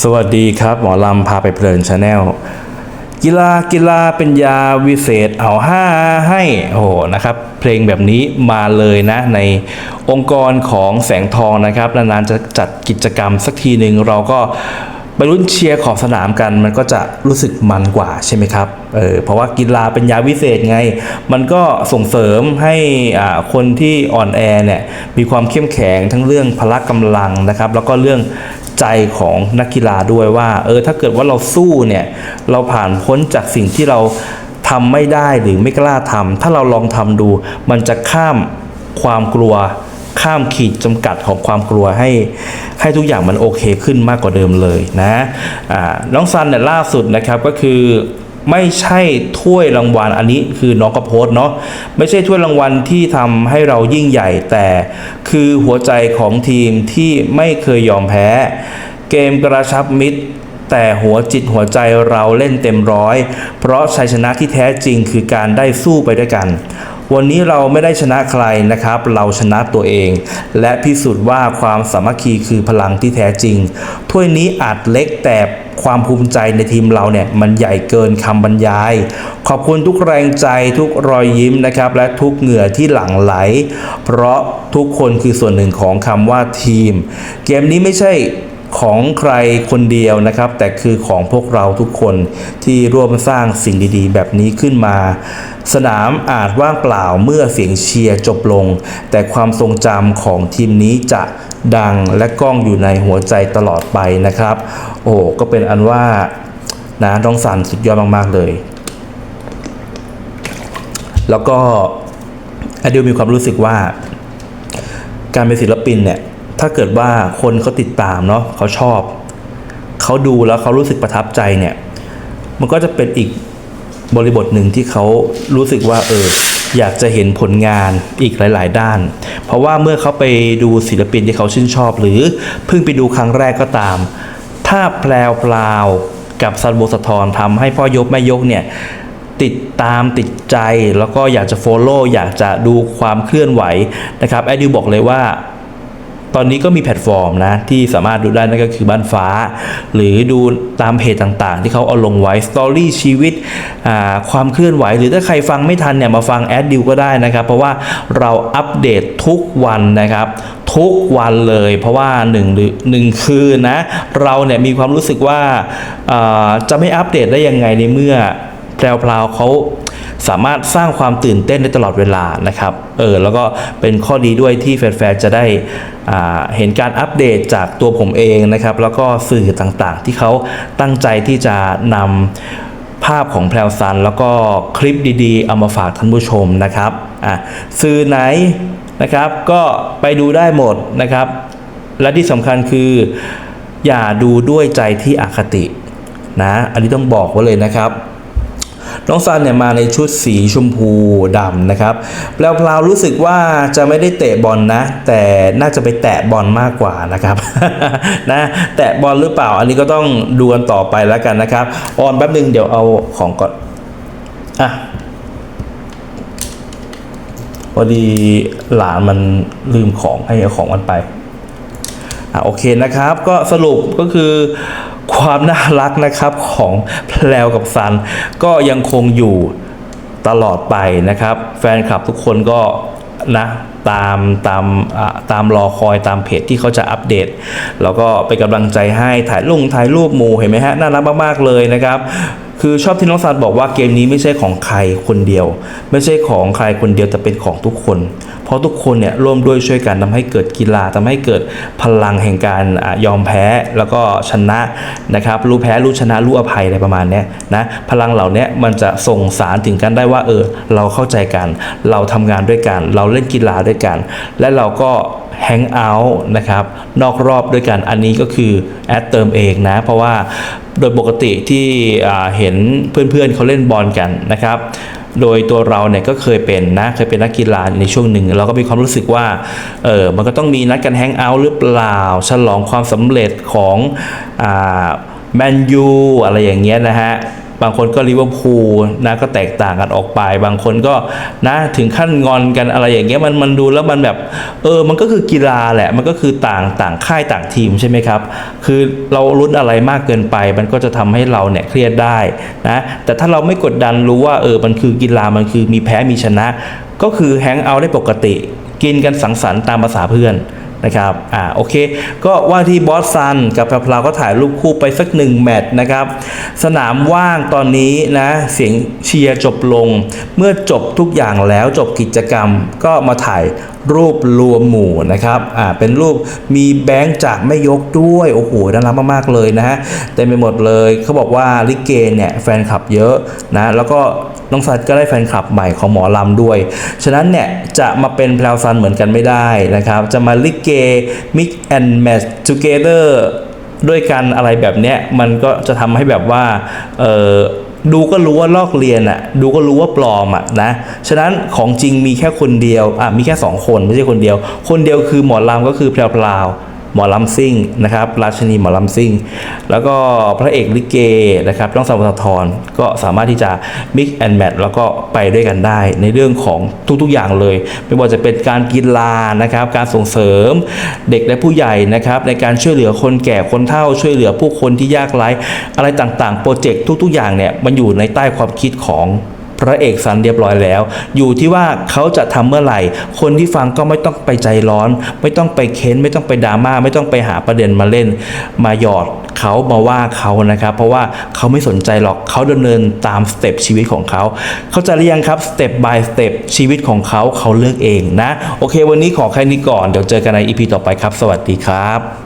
สวัสดีครับ หมอลำพาไปเพลินชาแนลกีฬากีฬาเป็นยาวิเศษเอาห้าให้โอ้โหนะครับ เพลงแบบนี้มาเลยนะ ในองค์กรของแสงทองนะครับนานๆจะจัดกิจกรรมสักทีหนึ่งเราก็ ไปรุ่นเชียร์ขอบสนามกัน มันก็จะรู้สึกมันกว่าใช่ไหมครับเออเพราะว่ากีฬาเป็นยาวิเศษไง มันก็ส่งเสริมให้อ่าคนที่อ่อนแอเนี่ยมีความเข้มแข็งทั้งเรื่องพละกำลังนะครับ แล้วก็เรื่องใจของนักกีฬาด้วยว่าเออถ้าเกิดว่าเราสู้เนี่ยเราผ่านพ้นจากสิ่งที่เราทำไม่ได้หรือไม่กล้าทำถ้าเราลองทำดู มันจะข้ามความกลัว ข้ามขีดจำกัดของความกลัวให้ให้ทุกอย่างมันโอเคขึ้นมากกว่าเดิมเลยนะอ่าน้องซันเนี่ยล่าสุดนะครับก็คือไม่ใช่ถ้วยรางวัลอันนี้คือน้องก็โพสเนาะไม่ใช่ถ้วยรางวัลที่ทำให้เรายิ่งใหญ่แต่คือหัวใจของทีมที่ไม่เคยยอมแพ้ เกมกระชับมิตร แต่หัวจิตหัวใจเราเล่นเต็มร้อย เพราะชัยชนะที่แท้จริงคือการได้สู้ไปด้วยกัน วันนี้เราไม่ได้ชนะใครนะครับ เราชนะตัวเอง และพิสูจน์ว่าความสามัคคีคือพลังที่แท้จริง ถ้วยนี้อาจเล็กแต่ความภูมิใจในทีมเราเนี่ยมันใหญ่เกินคำบรรยาย ขอบคุณทุกแรงใจทุกรอยยิ้มนะครับ และทุกเหงื่อที่หลั่งไหล เพราะทุกคนคือส่วนหนึ่งของคำว่าทีม เกมนี้ไม่ใช่ ของใครคนเดียวนะครับ แต่คือของพวกเราทุกคนที่ร่วมสร้างสิ่งดีๆ แบบนี้ขึ้นมา สนามอาจว่างเปล่าเมื่อเสียงเชียร์จบลง แต่ความทรงจำของทีมนี้จะดังและก้องอยู่ในหัวใจตลอดไปนะครับ โอ้ก็เป็นอันว่านะน้องสันสุดยอดมาก ๆ เลย แล้วก็อดิวมีความรู้สึกว่า การเป็นศิลปินเนี่ย ถ้าเกิดว่าคนเขาติดตามเนาะเขาชอบ เขาดูแล้วเขารู้สึกประทับใจเนี่ย มันก็จะเป็นอีกบริบทหนึ่งที่เขารู้สึกว่าเอออยากจะเห็นผลงานอีกหลาย ๆ ด้าน เพราะว่าเมื่อเขาไปดูศิลปินที่เขาชื่นชอบ หรือเพิ่งไปดูครั้งแรกก็ตาม ถ้าแพลวพลาวกับซันโบสะทอนทำให้พ่อยกแม่ยกเนี่ยติดตามติดใจแล้วก็อยากจะ Follow อยากจะดูความเคลื่อนไหวนะครับ แอดดิวบอกเลยว่า ตอนนี้ก็มีแพลตฟอร์มนะที่สามารถดูได้นั่นก็คือบ้านฟ้า หรือดูตามเพจต่างๆ ที่เขาเอาลงไว้สตอรี่ชีวิตความเคลื่อนไหว หรือถ้าใครฟังไม่ทันเนี่ยมาฟังแอดดิวก็ได้นะครับ เพราะว่าเราอัปเดตทุกวันนะครับทุกวันเลยเพราะว่าหนึ่งหรือหนึ่งคืนนะ เราเนี่ยมีความรู้สึกว่าอ่าจะไม่อัปเดตได้ยังไงในเมื่อ แพรวพราวเขาสามารถสร้างความตื่นเต้นได้ตลอดเวลานะครับ เออ แล้วก็เป็นข้อดีด้วยที่แฟนๆ จะได้เห็นการอัปเดตจากตัวผมเองนะครับ แล้วก็สื่อต่างๆ ที่เขาตั้งใจที่จะนำภาพของแพรวซัน แล้วก็คลิปดีๆ เอามาฝากท่านผู้ชมนะครับ อะ สื่อไหนนะครับ ก็ไปดูได้หมดนะครับ และที่สำคัญคือ อย่าดูด้วยใจที่อคตินะ อันนี้ต้องบอกไว้เลยนะครับ น้องซันเนี่ยมาในชุดสีชมพูดำนะครับแพลวๆรู้สึกว่าจะไม่ได้เตะบอลนะ แต่น่าจะไปแตะบอลมากกว่านะครับนะแตะบอลหรือเปล่า อันนี้ก็ต้องดูกันต่อไปแล้วกันนะครับออนแป๊บนึงเดี๋ยวเอาของก่อนอะพอดีหลานมันลืมของให้เอาของมันไปอะโอเคนะครับ ก็สรุปก็คือ ความน่ารักนะครับของแพลวกับซัน ก็ยังคงอยู่ตลอดไปนะครับ แฟนคลับทุกคนก็นะตามตามตามรอคอยตามเพจที่เขาจะอัปเดต แล้วก็ไปกำลังใจให้ถ่ายลงถ่ายรูปหมูเห็นไหมฮะน่ารักมาก ๆ เลยนะครับ คือชอบที่น้องซันบอกว่าเกมนี้ไม่ใช่ของใครคนเดียว ไม่ใช่ของใครคนเดียวแต่เป็นของทุกคน เพราะทุกคนเนี่ยร่วมด้วยช่วยกันทำให้เกิดกีฬาทำให้เกิดพลังแห่งการอยอมแพ้แล้วก็ชนะนะครับรู้แพ้รู้ชนะรู้อภัยอะไรประมาณนี้นะพลังเหล่านี้มันจะส่งสารถึงกันได้ว่าเออเราเข้าใจกัน เราทำงานด้วยกัน เราเล่นกีฬาด้วยกัน และเราก็ แฮงเอาท์นะครับนอกรอบด้วยกันอันนี้ก็คือแอดเติมเองนะ เพราะว่าโดยปกติที่เห็นเพื่อนๆเขาเล่นบอลกันนะครับโดยตัวเราเนี่ยก็เคยเป็นนะเคยเป็นนักกีฬาในช่วงหนึ่ง เราก็มีความรู้สึกว่าเออมันก็ต้องมีนัดกันแฮงเอาท์หรือเปล่า ฉลองความสำเร็จของแมนยูอะไรอย่างเงี้ยนะฮะ บางคนก็ลิเวอร์พูลนะก็แตกต่างกันออกไป บางคนก็นะถึงขั้นงอนกันอะไรอย่างเงี้ยมันมันดูแล้วมันแบบเออมันก็คือกีฬาแหละมันก็คือต่างต่างค่ายต่างทีมใช่ไหมครับ คือเราลุ้นอะไรมากเกินไป มันก็จะทำให้เราเนี่ยเครียดได้นะแต่ถ้าเราไม่กดดันรู้ว่าเออมันคือกีฬามันคือมีแพ้มีชนะ ก็คือแฮงเอาท์ได้ปกติ กินกันสังสรรค์ตามภาษาเพื่อน นะครับ อ่า โอเค ก็ว่าที่บอสซันกับแพรพราวก็ถ่ายรูปคู่ไปสักหนึ่งแมตช์นะครับ สนามว่างตอนนี้นะ เสียงเชียร์จบลง เมื่อจบทุกอย่างแล้วจบกิจกรรมก็มาถ่ายรูปรวมหมู่นะครับ อ่า เป็นรูปมีแบงค์จากไม่ยกด้วย โอ้โห น่ารักมาก ๆ เลยนะฮะ เต็มไปหมดเลย เขาบอกว่าลิเกเนี่ยแฟนคลับเยอะนะ แล้วก็ น้องซันก็ได้แฟนคลับใหม่ของหมอลำด้วย ฉะนั้นเนี่ยจะมาเป็นแพลวซันเหมือนกันไม่ได้นะครับ จะมาลิเก mix and match together ด้วยกันอะไรแบบเนี้ยมันก็จะทำให้แบบว่าเออดูก็รู้ว่าลอกเรียนอะดูก็รู้ว่าปลอมอะนะ ฉะนั้นของจริงมีแค่คนเดียว อะ มีแค่สองคนไม่ใช่คนเดียว คนเดียวคือหมอลำก็คือแพลวพลาว หมอลำซิ่งนะครับราชินีหมอลำซิ่ง แล้วก็พระเอกลิเกนะครับต้องสาวทรก็สามารถที่จะ mix and match แล้วก็ไปด้วยกันได้ในเรื่องของทุกๆอย่างเลย ไม่ว่าจะเป็นการกีฬานะครับ การส่งเสริมเด็กและผู้ใหญ่นะครับ ในการช่วยเหลือคนแก่คนเฒ่าช่วยเหลือผู้คนที่ยากไร้อะไรต่างๆ โปรเจกต์ทุก ๆ อย่างเนี่ยมันอยู่ในใต้ความคิดของ พระเอกสันเรียบร้อยแล้ว อยู่ที่ว่าเขาจะทำเมื่อไหร่ คนที่ฟังก็ไม่ต้องไปใจร้อน ไม่ต้องไปเค้น ไม่ต้องไปดราม่าไม่ต้องไปหาประเด็นมาเล่น มาหยอดเขามาว่าเขานะครับ เพราะว่าเขาไม่สนใจหรอกเขาดำเนินตามสเต็ปชีวิตของเขาเขาใจะเรียงครับสเต็ป by สเต็ปชีวิตของเขาเขาเลือกเองนะ โอเค วันนี้ขอแค่นี้ก่อนเดี๋ยวเจอกันในอีพีต่อไปครับ สวัสดีครับ